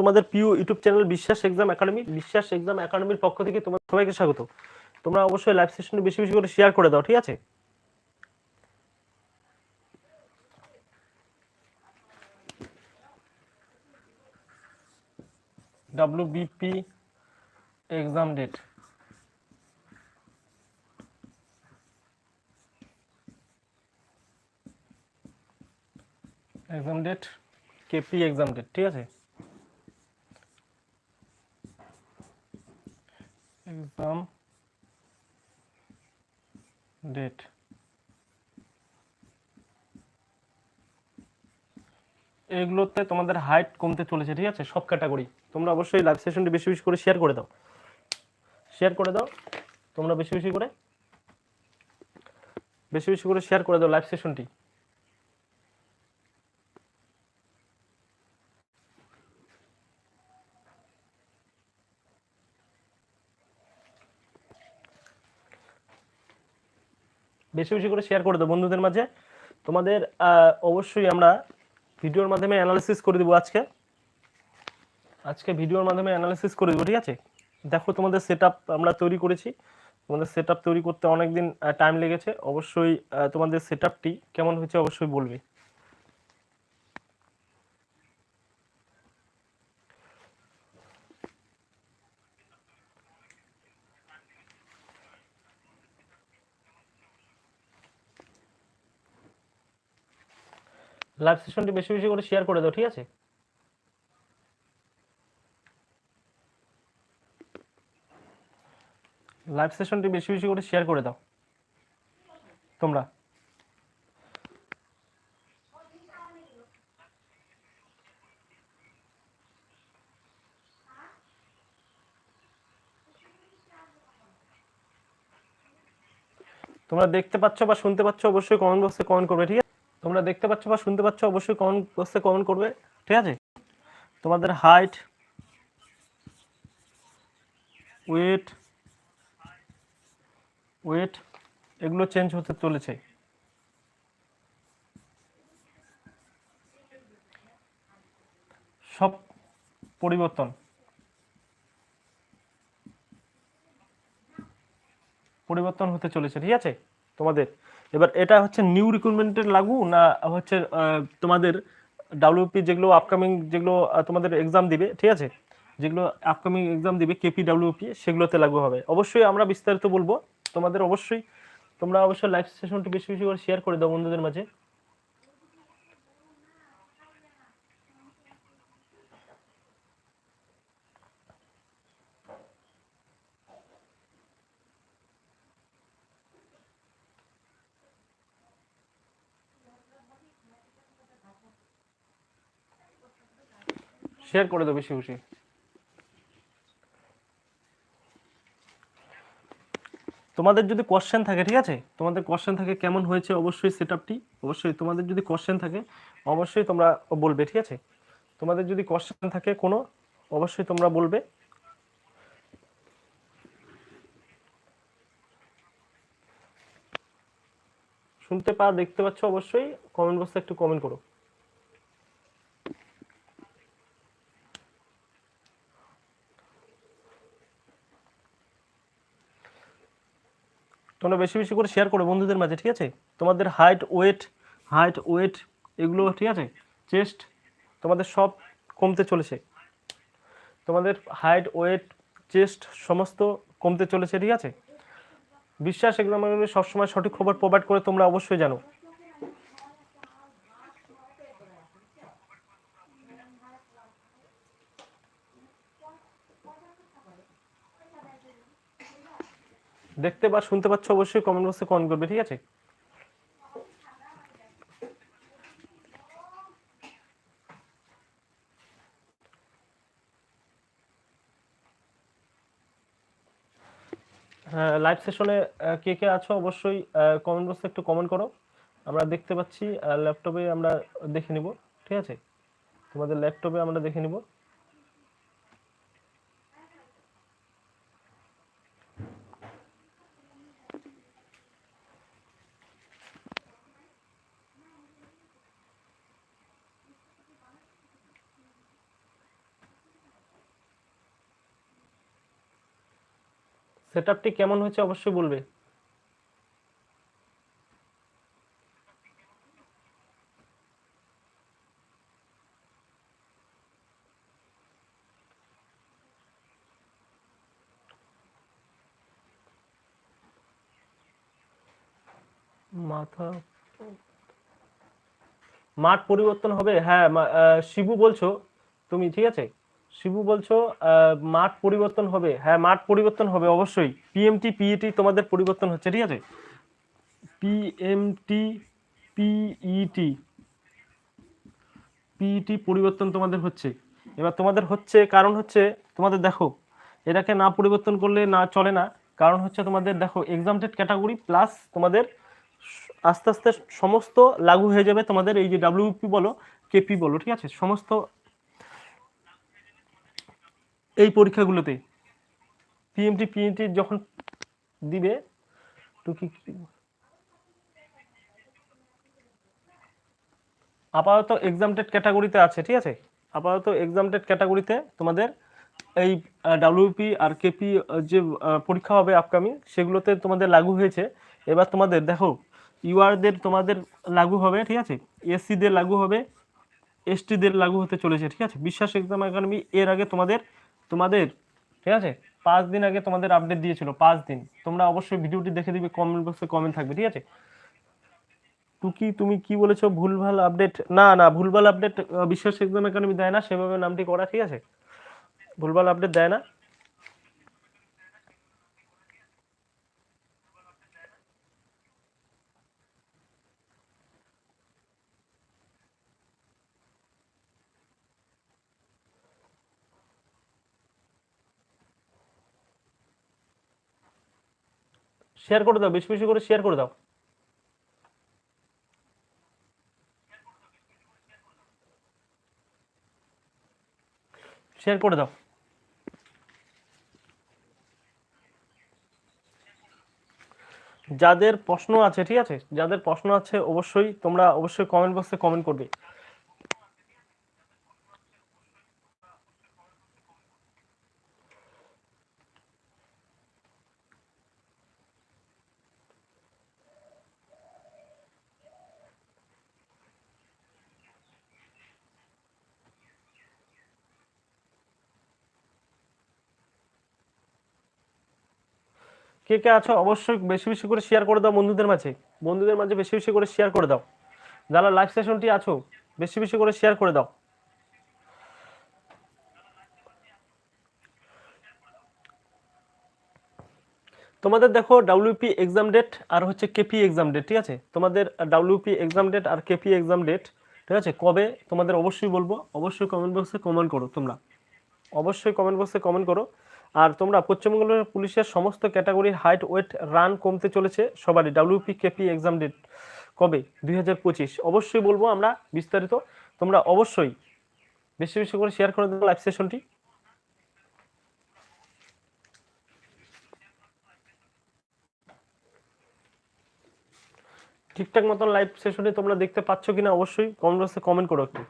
তোমাদের প্রিয় YouTube channel Biswas exam academy, Biswas exam একাডেমির পক্ষ থেকে তোমার সবাইকে স্বাগত। তোমরা অবশ্যই লাইভ সেশনটি বেশি বেশি করে শেয়ার করে দাও, ঠিক আছে? WBP exam date exam date KP exam date ঠিক আছে? এক্সাম ডেট এগুলোতে তোমাদের হাইট কমতে চলেছে, ঠিক আছে? সব ক্যাটাগরি তোমরা অবশ্যই লাইভ সেশনটি বেশি বেশি করে শেয়ার করে দাও। শেয়ার করে দাও। তোমরা বেশি বেশি করে বেশি বেশি করে শেয়ার করে দাও লাইভ সেশনটি বেশি বেশি করে শেয়ার করে দেবো বন্ধুদের মাঝে। তোমাদের অবশ্যই আমরা ভিডিওর মাধ্যমে অ্যানালিসিস করে দেবো আজকে। আজকে ভিডিওর মাধ্যমে অ্যানালিসিস করে দেবো, ঠিক আছে? দেখো তোমাদের সেট আমরা তৈরি করেছি। তোমাদের সেট তৈরি করতে অনেক দিন টাইম লেগেছে। অবশ্যই তোমাদের সেট কেমন হয়েছে অবশ্যই বলবে। লাইভ সেশনটি বেশি বেশি করে শেয়ার করে দাও, ঠিক আছে? লাইভ সেশনটি বেশি বেশি করে শেয়ার করে দাও, তোমরা। তোমরা দেখতে পাচ্ছ বা শুনতে পাচ্ছ, অবশ্যই কমেন্ট বক্সে কমেন্ট করবে, ঠিক আছে? তোমরা দেখতে পাচ্ছ বা শুনতে পাচ্ছ, অবশ্যই কমেন্ট বক্সে কমেন্ট করবে, ঠিক আছে? তোমাদের হাইট ওয়েট ওয়েট এগুলো চেঞ্জ হতে চলেছে। সব পরিবর্তন। পরিবর্তন হতে চলেছে, ঠিক আছে? তোমাদের। এবার এটা হচ্ছে নিউ রিক্রুটমেন্টের লাগু না হচ্ছে তোমাদের ডাব্লিউপি যেগুলো আপকামিং যেগুলো তোমাদের এক্সাম দিবে, ঠিক আছে? যেগুলো আপকামিং এক্সাম দিবে কেপি ডাব্লিউপি সেগুলোতে লাগু হবে। অবশ্যই আমরা বিস্তারিত বলব। তোমাদের অবশ্যই, তোমরা অবশ্যই লাইভ সেশনটি বেশি বেশি করে শেয়ার করে দাও বন্ধুদের মাঝে। শেয়ার করে দেবে বেশি বেশি তোমাদের যদি কোশ্চেন থাকে, ঠিক আছে? তোমাদের কোশ্চেন থাকে, কেমন হয়েছে অবশ্যই সেট আপটি অবশ্যই তোমাদের যদি কোশ্চেন থাকে, অবশ্যই তোমরা বলবে, ঠিক আছে? তোমাদের যদি কোশ্চেন থাকে কোনো, অবশ্যই তোমরা বলবে। শুনতে পা দেখতে পাচ্ছ, অবশ্যই কমেন্ট বক্সে একটু কমেন্ট করো। তোমরা বেশি বেশি করে শেয়ার করো বন্ধুদের মাঝে, ঠিক আছে? তোমাদের হাইট ওয়েট হাইট ওয়েট এগুলো, ঠিক আছে? চেস্ট তোমাদের সব কমতে চলেছে। তোমাদের হাইট ওয়েট চেস্ট সমস্ত কমতে চলেছে, ঠিক আছে? বিশ্বাস এগুলো আমাদের সবসময় সঠিক খবর প্রোভাইড করে তোমরা অবশ্যই জানো। দেখতে বা শুনতে পাচ্ছ, অবশ্যই কমেন্ট বক্সে কমেন্ট করবে, ঠিক আছে? হ্যাঁ লাইভ সেশনে কে কে আছো অবশ্যই কমেন্ট বক্সে একটু কমেন্ট করো। আমরা দেখতে পাচ্ছি ল্যাপটপে আমরা দেখে নিব, ঠিক আছে? তোমাদের ল্যাপটপে আমরা দেখে নিব। সেটআপটি কেমন হয়েছে অবশ্যই বলবে। মাথা মাঠ পরিবর্তন হবে। হ্যাঁ শিবু বলছো। তুমি ঠিক আছে? শিবু বলছো মাঠ পরিবর্তন হবে। হ্যাঁ মাঠ পরিবর্তন হবে, অবশ্যই। পিএমটি পিইটি তোমাদের পরিবর্তন হচ্ছে, ঠিক আছে? পিএমটি পিইটি পিইটি পরিবর্তন তোমাদের হচ্ছে। এবার তোমাদের হচ্ছে, কারণ হচ্ছে, তোমাদের দেখো, এটাকে না পরিবর্তন করলে না চলে না। কারণ হচ্ছে তোমাদের, দেখো এক্সামটেড ক্যাটাগরি প্লাস তোমাদের আস্তে আস্তে সমস্ত লাগু হয়ে যাবে তোমাদের, এই যে ডাব্লিউপি বলো কেপি বলো, ঠিক আছে? সমস্ত এই পরীক্ষাগুলোতে। পিএমটি পিএমটি যখন দিবে তো কি? আপাতত এক্সামটেড ক্যাটাগরিতে আছে, ঠিক আছে? আপাতত এক্সামটেড ক্যাটাগরিতে তোমাদের এই ডাব্লিউপি আর কেপি যে পরীক্ষা হবে আপকামিং সেগুলোতে তোমাদের লাগু হয়েছে। এবার তোমাদের, দেখো ইউআরদের তোমাদের লাগু হবে, ঠিক আছে? এসসিদের লাগু হবে এসটিদের লাগু হতে চলেছে, ঠিক আছে? বিশ্বাস এক্সাম একাডেমি এর আগে তোমাদের তোমাদের, ঠিক আছে? পাঁচ দিন আগে তোমাদের আপডেট দিয়েছিল, পাঁচ দিন। তোমরা অবশ্যই ভিডিওটি দেখে দিবে কমেন্ট বক্সে কমেন্ট থাকবে, ঠিক আছে? টুকি, তুমি কি বলেছ? ভুলভাল আপডেট না না, ভুলভাল আপডেট বিশ্বাস একদম একাডেমি দেয় না, সেভাবে নামটি করা, ঠিক আছে? ভুলভাল আপডেট দেয় না। শেয়ার করে দাও, বেশি বেশি করে শেয়ার করে দাও। শেয়ার করে দাও। যাদের প্রশ্ন আছে, ঠিক আছে? যাদের প্রশ্ন আছে, অবশ্যই তোমরা অবশ্যই কমেন্ট বক্সে কমেন্ট করবে। কে কে আছো অবশ্যই বেশি বেশি করে শেয়ার করে দাও বন্ধুদের মাঝে। বন্ধুদের মাঝে বেশি বেশি করে শেয়ার করে দাও। যারা লাইভ সেশনটি আছো, বেশি বেশি করে শেয়ার করে দাও। তোমাদের দেখো ডাব্লিউপি এক্সাম ডেট আর হচ্ছে কেপি এক্সাম ডেট ঠিক আছে? তোমাদের ডাব্লিউপি এক্সাম ডেট আর কেপি এক্সাম ডেট ঠিক আছে? কবে? তোমাদের অবশ্যই বলব। অবশ্যই কমেন্ট বক্সে কমেন্ট করো তোমরা। অবশ্যই কমেন্ট বক্সে কমেন্ট করো। আর তোমরা পশ্চিমবঙ্গ পুলিশের সমস্ত ক্যাটাগরির হাইট ওয়েট রান কমতে চলেছে সবারই ডাব্লিউপি কেপি এক্সাম ডেট কবে? দু হাজার পঁচিশ। অবশ্যই বলব আমরা বিস্তারিত। তোমরা অবশ্যই বেশি বেশি করে শেয়ার করে দেবো লাইভ সেশনটি ঠিকঠাক মতন লাইভ সেশনে তোমরা দেখতে পাচ্ছ কিনা অবশ্যই কমেন্ট বক্সে কমেন্ট করো একটু।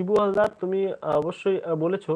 শিবু হালদার তুমি অবশ্যই বলেছ।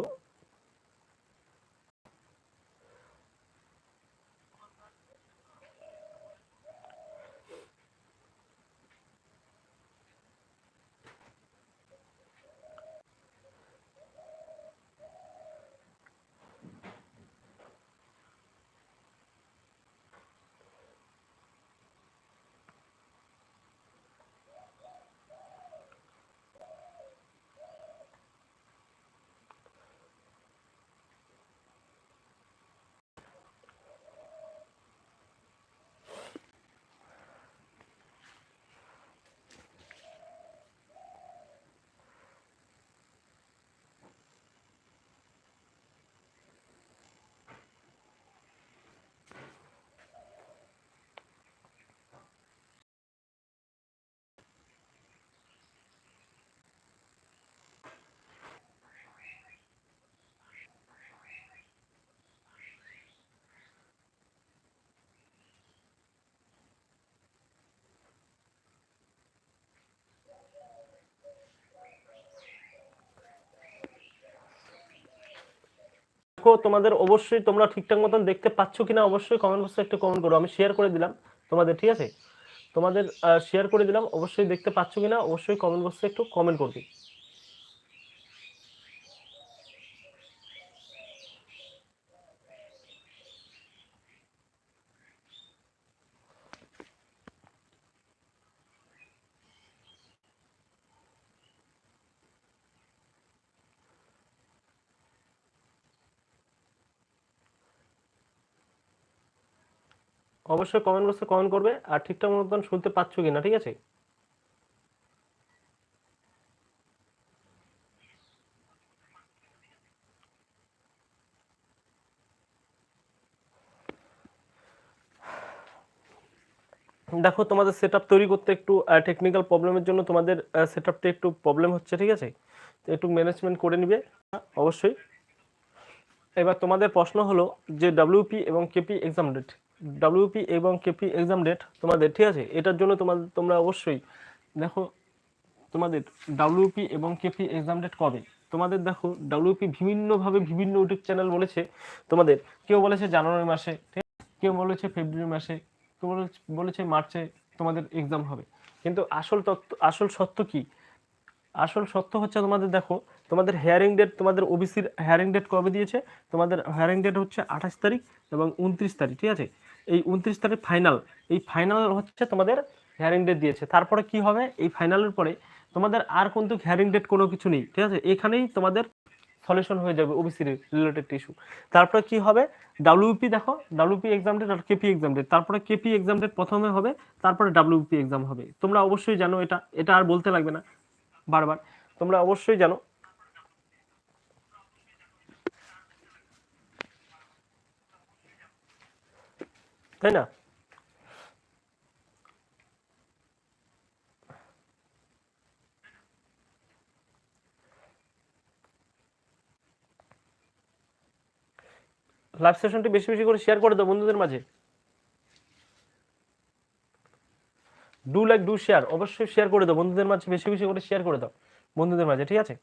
দেখো, তোমাদের অবশ্যই তোমরা ঠিকঠাক মতন দেখতে পাচ্ছ কিনা অবশ্যই কমেন্ট বক্সে একটু কমেন্ট করো। আমি শেয়ার করে দিলাম তোমাদের, ঠিক আছে? তোমাদের শেয়ার করে দিলাম, অবশ্যই দেখতে পাচ্ছ কিনা, অবশ্যই কমেন্ট বক্সে একটু কমেন্ট করবে। অবশ্যই কমেন্ট বক্সে কমেন্ট করবে আর ঠিকঠাক মতন শুনতে পাচ্ছ কিনা, ঠিক আছে? দেখো, তোমাদের সেট তৈরি করতে একটু টেকনিক্যাল প্রবলেমের জন্য তোমাদের সেট একটু প্রবলেম হচ্ছে, ঠিক আছে? তো একটু ম্যানেজমেন্ট করে নিবে, অবশ্যই। এবার তোমাদের প্রশ্ন হলো যে ডাব্লিউপি এবং কেপি এক্সাম ডেট ডাব্লিউপি এবং কেপি এক্সাম ডেট তোমাদের, ঠিক আছে? এটার জন্য তোমাদের তোমরা অবশ্যই দেখো, তোমাদের ডাব্লিউপি এবং কেপি এক্সাম ডেট কবে? তোমাদের দেখো ডাব্লিউপি বিভিন্নভাবে বিভিন্ন ইউটিউব চ্যানেল বলেছে তোমাদের। কেউ বলেছে জানুয়ারি মাসে, ঠিক কেউ বলেছে ফেব্রুয়ারি মাসে, কেউ বলেছে- বলেছে মার্চে তোমাদের এক্সাম হবে। কিন্তু আসল তত্ত্ব, আসল সত্য কি? আসল সত্য হচ্ছে তোমাদের দেখো, তোমাদের হেয়ারিং ডেট তোমাদের ওবিসির হেয়ারিং ডেট কবে দিয়েছে? তোমাদের হেয়ারিং ডেট হচ্ছে আঠাশ তারিখ এবং উনত্রিশ তারিখ, ঠিক আছে? এই উনত্রিশ তারিখ ফাইনাল এই ফাইনাল হচ্ছে তোমাদের হেয়ারিং ডেট দিয়েছে। তারপরে কি হবে? এই ফাইনালের পরে তোমাদের আর কিন্তু হেয়ারিং ডেট কোনো কিছু নেই, ঠিক আছে? এখানেই তোমাদের সলিউশন হয়ে যাবে ওবিসি রিলেটেড ইস্যু তারপরে কি হবে? ডাব্লিউপি দেখো ডাব্লিউপি এক্সাম ডেট আর কেপি এক্সাম ডেট তারপরে কেপি এক্সাম ডেট প্রথমে হবে, তারপরে ডাব্লিউপি এক্সাম হবে। তোমরা অবশ্যই জানো এটা এটা আর বলতে লাগবে না বারবার। তোমরা অবশ্যই জানো তাই না? লাইভ সেশনটি বেশি বেশি করে শেয়ার করে দাও বন্ধুদের মাঝে। ডু লাইক ডু শেয়ার অবশ্যই শেয়ার করে দাও বন্ধুদের মাঝে, বেশি বেশি করে শেয়ার করে দাও বন্ধুদের মাঝে, ঠিক আছে?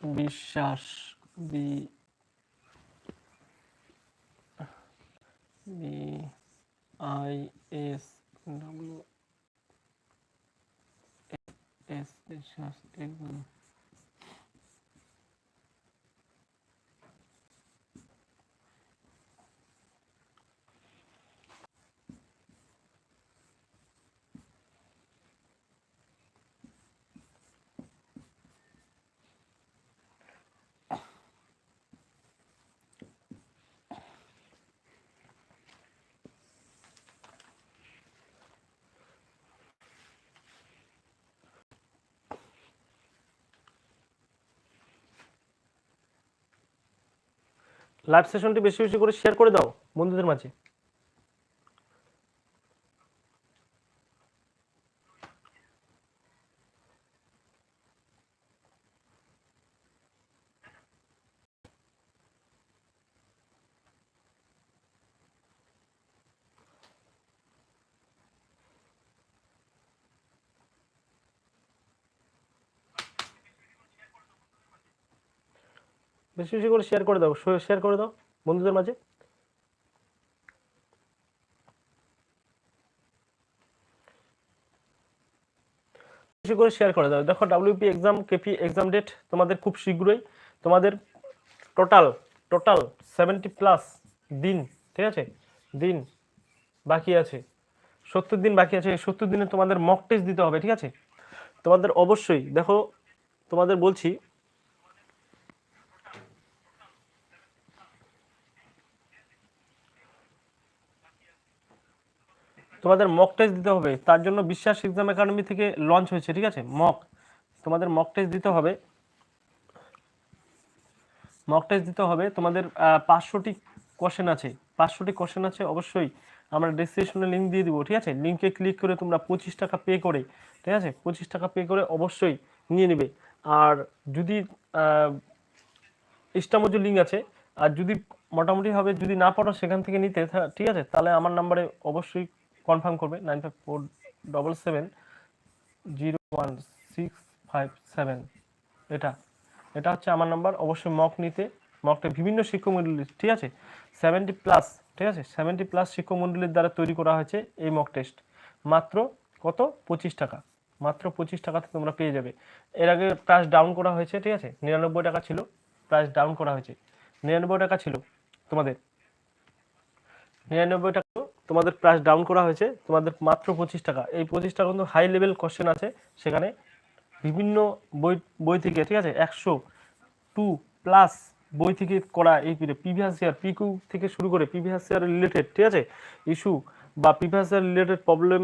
Biswas B B I S W S Biswas একদম লাইভ সেশনটি বেশি বেশি করে শেয়ার করে দাও বন্ধুদের মাঝে। বেশি বেশি করে শেয়ার করে দাও শেয়ার করে দাও বন্ধুদের মাঝে। বেশি করে শেয়ার করে দাও। দেখো WP exam KP exam date তোমাদের খুব শীঘ্রই, তোমাদের টোটাল টোটাল সেভেন্টি প্লাস দিন, ঠিক আছে? দিন বাকি আছে। সত্তর দিন বাকি আছে সত্তর দিনে তোমাদের মক টেস্ট দিতে হবে, ঠিক আছে? তোমাদের অবশ্যই, দেখো তোমাদের বলছি তোমাদের মক টেস্ট দিতে হবে, তার জন্য বিশ্বাস এক্সাম একাডেমি থেকে লঞ্চ হয়েছে, ঠিক আছে? মক তোমাদের মক টেস্ট দিতে হবে। মক টেস্ট দিতে হবে, তোমাদের পাঁচশোটি কোশ্চেন আছে। পাঁচশোটি কোশ্চেন আছে, অবশ্যই আমরা ডিসক্রিপশনে লিঙ্ক দিয়ে দিব, ঠিক আছে? লিঙ্কে ক্লিক করে তোমরা পঁচিশ টাকা পে করে, ঠিক আছে? পঁচিশ টাকা পে করে অবশ্যই নিয়ে নেবে। আর যদি ইস্টামজুর লিঙ্ক আছে, আর যদি মোটামুটি হবে যদি না পারো সেখান থেকে নিতে ঠিক আছে? তাহলে আমার নাম্বারে অবশ্যই কনফার্ম করবে nine five four double seven zero one six five seven. এটা এটা হচ্ছে আমার নাম্বার, অবশ্যই মক নিতে। মকটা বিভিন্ন শিক্ষক মণ্ডলী ঠিক আছে? সেভেন্টি প্লাস ঠিক আছে? সেভেন্টি প্লাস শিক্ষক মণ্ডলীর দ্বারা তৈরি করা হয়েছে এই মক টেস্ট মাত্র কত? পঁচিশ টাকা। মাত্র পঁচিশ টাকাতে তোমরা পেয়ে যাবে। এর আগে প্রাইস ডাউন করা হয়েছে, ঠিক আছে? নিরানব্বই টাকা ছিল প্রাইস ডাউন করা হয়েছে। নিরানব্বই টাকা ছিল তোমাদের। নিরানব্বই টাকা তোমাদের প্রাইস ডাউন করা হয়েছে, তোমাদের মাত্র পঁচিশ টাকা। এই পঁচিশ টাকা কিন্তু হাই লেভেল কোশ্চেন আছে, সেখানে বিভিন্ন বই বই থেকে, ঠিক আছে, একশো টু প্লাস বই থেকে করা এই প্রিভিয়াস ইয়ার পিকিউ থেকে শুরু করে প্রিভিয়াস ইয়ার রিলেটেড ঠিক আছে ইস্যু বা প্রিভিয়াস ইয়ার রিলেটেড প্রবলেম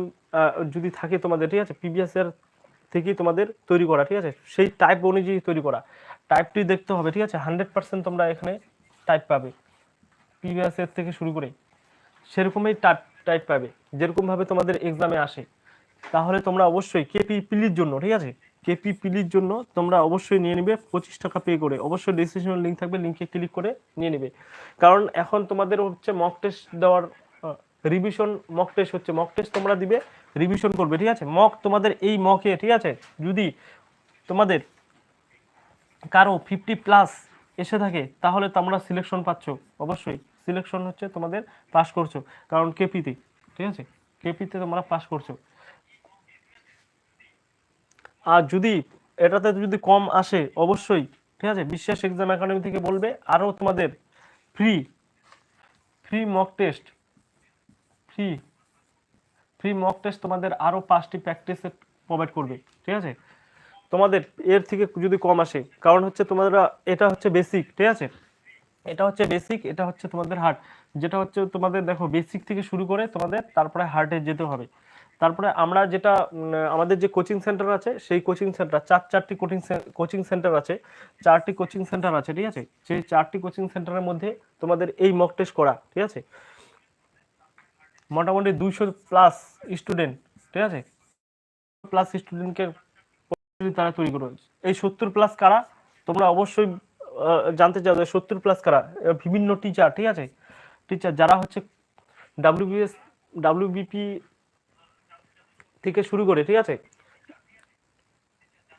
যদি থাকে তোমাদের, ঠিক আছে প্রিভিয়াস ইয়ার থেকেই তোমাদের তৈরি করা, ঠিক আছে, সেই টাইপ অনুযায়ী তৈরি করা। টাইপটি দেখতে হবে, ঠিক আছে হান্ড্রেড পার্সেন্ট তোমরা এখানে টাইপ পাবে প্রিভিয়াস ইয়ার থেকে শুরু করে। সেরকমই টাইপ টাইপ পাবে, যেরকমভাবে তোমাদের এক্সামে আসে। তাহলে তোমরা অবশ্যই কেপি পিলির জন্য, ঠিক আছে? কেপি পিলির জন্য তোমরা অবশ্যই নিয়ে নেবে, পঁচিশ টাকা পে করে। অবশ্যই ডিসক্রিপশন লিঙ্ক থাকবে লিঙ্কে ক্লিক করে নিয়ে নেবে। কারণ এখন তোমাদের হচ্ছে মক টেস্ট দেওয়ার রিভিশন মক টেস্ট হচ্ছে মক টেস্ট তোমরা দিবে রিভিশন করবে, ঠিক আছে? মক তোমাদের এই মকে ঠিক আছে? যদি তোমাদের কারও ফিফটি প্লাস এসে থাকে, তাহলে তোমরা সিলেকশন পাচ্ছ, অবশ্যই। সিলেকশন হচ্ছে তোমাদের পাস করছ। কারণ কেপিতে ঠিক আছে? কেপিতে তোমরা পাস করছ। আর যদি এটাতে যদি কম আসে, অবশ্যই, ঠিক আছে? বিশ্বাস এক্সাম একাডেমি থেকে বলবে আরও তোমাদের free free mock test free free mock test তোমাদের আরও পাঁচটি প্র্যাকটিস প্রোভাইড করবে, ঠিক আছে? তোমাদের এর থেকে যদি কম আসে, কারণ হচ্ছে তোমাদের এটা হচ্ছে বেসিক ঠিক আছে? এটা হচ্ছে বেসিক এটা হচ্ছে তোমাদের হার্ট যেটা হচ্ছে তোমাদের দেখো বেসিক থেকে শুরু করে তোমাদের তারপরে হার্টে যেতে হবে। তারপরে আমরা যেটা আমাদের যে কোচিং সেন্টার আছে, সেই কোচিং সেন্টার চার, চারটি কোচিং কোচিং সেন্টার আছে, চারটি কোচিং সেন্টার আছে, ঠিক আছে? সেই চারটি কোচিং সেন্টারের মধ্যে তোমাদের এই মক টেস্ট করা, ঠিক আছে? মোটামুটি দুইশো প্লাস স্টুডেন্ট ঠিক আছে? প্লাস স্টুডেন্টকে তারা তৈরি করে এই সত্তর প্লাস কারা? তোমরা অবশ্যই জানতে চাও যে সত্তর প্লাস কারা? বিভিন্ন টিচার ঠিক আছে? টিচার যারা হচ্ছে ডাব্লিউবিএস ডাব্লিউবিপি থেকে শুরু করে, ঠিক আছে?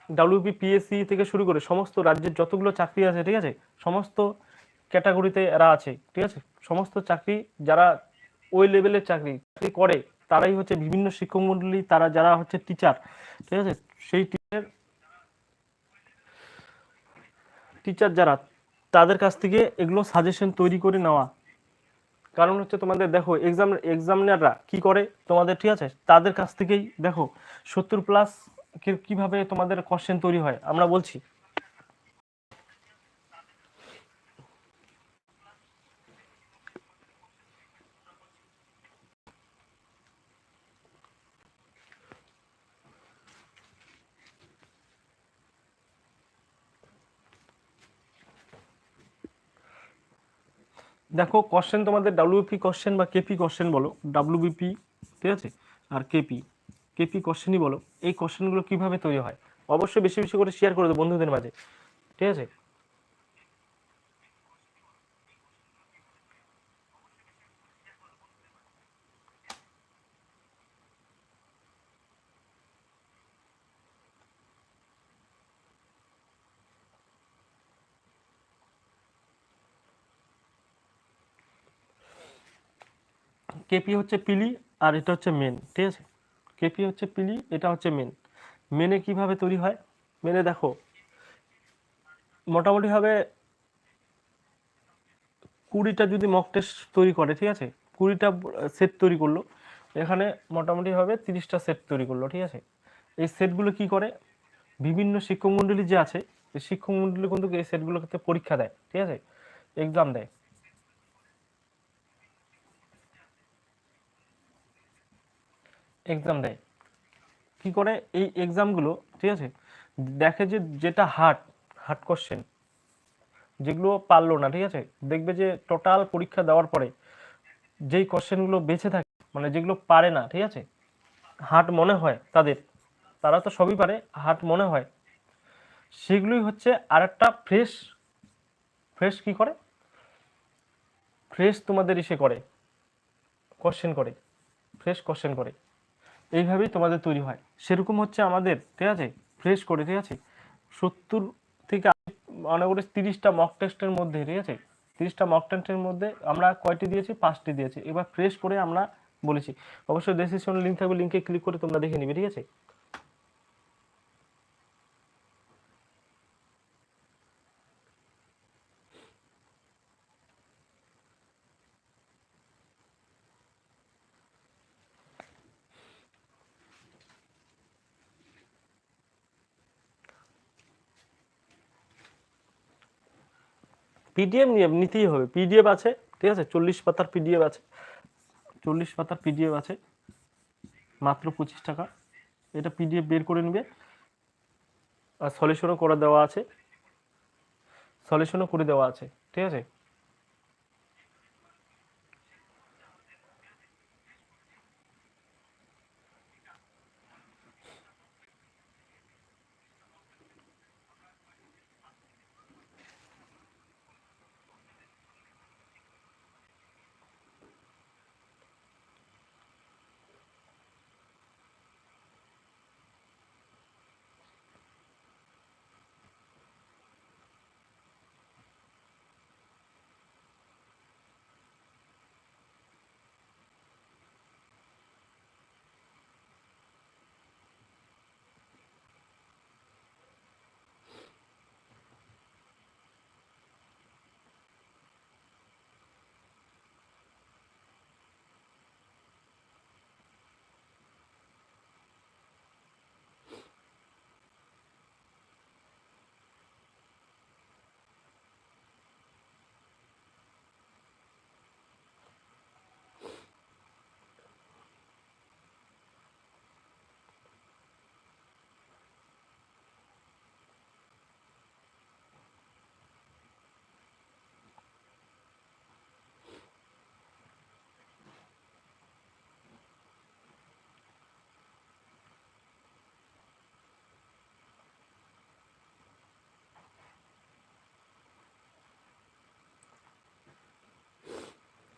ডাব্লিউপি পিএসসি থেকে শুরু করে সমস্ত রাজ্যের যতগুলো চাকরি আছে, ঠিক আছে? সমস্ত ক্যাটাগরিতে এরা আছে, ঠিক আছে? সমস্ত চাকরি যারা ওই লেভেলের চাকরি চাকরি করে, তারাই হচ্ছে বিভিন্ন শিক্ষক মন্ডলী, তারা যারা হচ্ছে টিচার ঠিক আছে? সেই টিচার টিচার যারা, তাদের কাছ থেকে এগুলো সাজেশন তৈরি করে নেওয়া। কারণ হচ্ছে তোমাদের দেখো এক্সাম এক্সামিনাররা কি করে? তোমাদের ঠিক আছে? তাদের কাছ থেকেই দেখো, সত্তর প্লাস কীভাবে তোমাদের কোশ্চেন তৈরি হয়, আমরা বলছি। দেখো কোশ্চেন তোমাদের ডাব্লিউপি কোশ্চেন বা কেপি কোশ্চেন বলো ডাব্লিউবিপি ঠিক আছে? আর কেপি কেপি কোশ্চেনই বলো। এই কোশ্চেনগুলো কীভাবে তৈরি হয়? অবশ্যই বেশি বেশি করে শেয়ার করে দেবো বন্ধুদের মাঝে, ঠিক আছে? কেপি হচ্ছে পিলি আর এটা হচ্ছে মেন ঠিক আছে? কেপি হচ্ছে পিলি এটা হচ্ছে মেন মেনে কীভাবে তৈরি হয়? মেনে দেখো মোটামুটিভাবে কুড়িটা যদি মক টেস্ট তৈরি করে, ঠিক আছে? কুড়িটা সেট তৈরি করল, এখানে মোটামুটিভাবে তিরিশটা সেট তৈরি করল, ঠিক আছে? এই সেটগুলো কি করে? বিভিন্ন শিক্ষক মণ্ডলী যে আছে, এই শিক্ষক মণ্ডলী কিন্তু এই সেটগুলোর ক্ষেত্রে পরীক্ষা দেয়, ঠিক আছে? এক্সাম দেয়। এক্সাম দেয়। কি করে? এই এক্সামগুলো ঠিক আছে? দেখে যে যেটা হার্ড হার্ড কোশ্চেন যেগুলো পারল না, ঠিক আছে? দেখবে যে টোটাল পরীক্ষা দেওয়ার পরে যেই কোশ্চেনগুলো বেঁচে থাকে মানে যেগুলো পারে না, ঠিক আছে? হার্ড মনে হয় তাদের, তারা তো সবই পারে হার্ড মনে হয়। সেগুলোই হচ্ছে আরেকটা ফ্রেশ ফ্রেশ কি করে? ফ্রেশ তোমাদের ইসে করে কোশ্চেন করে ফ্রেশ কোশ্চেন করে। এইভাবেই তোমাদের তৈরি হয়। সেরকম হচ্ছে আমাদের, ঠিক আছে? ফ্রেশ করে, ঠিক আছে? সত্তর থেকে মনে করে তিরিশটা মক টেস্টের মধ্যে, ঠিক আছে? তিরিশটা মক টেস্টের মধ্যে আমরা কয়টি দিয়েছি? পাঁচটি দিয়েছি। এবার ফ্রেশ করে আমরা বলেছি। অবশ্যই ডেসিশন লিঙ্ক থাকবে লিঙ্কে ক্লিক করে তোমরা দেখে নিবে, ঠিক আছে? পিডিএফ নিয়ে নিতেই হবে। পিডিএফ আছে, ঠিক আছে? চল্লিশ পাতার পিডিএফ আছে। চল্লিশ পাতার পিডিএফ আছে। মাত্র পঁচিশ টাকা। এটা পিডিএফ বের করে নেবে। আর সলিউশনও করে দেওয়া আছে। সলিউশনও করে দেওয়া আছে, ঠিক আছে?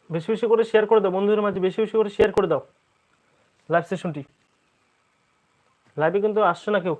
বেশি বেশি করে শেয়ার করে দাও, বন্ধুদের মাঝে বেশি বেশি করে শেয়ার করে দাও। লাইভ সেশনটি লাইভে কিন্তু আসছে না কেউ।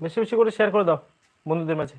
বেশি বেশি করে শেয়ার করে দাও বন্ধুদের মাঝে।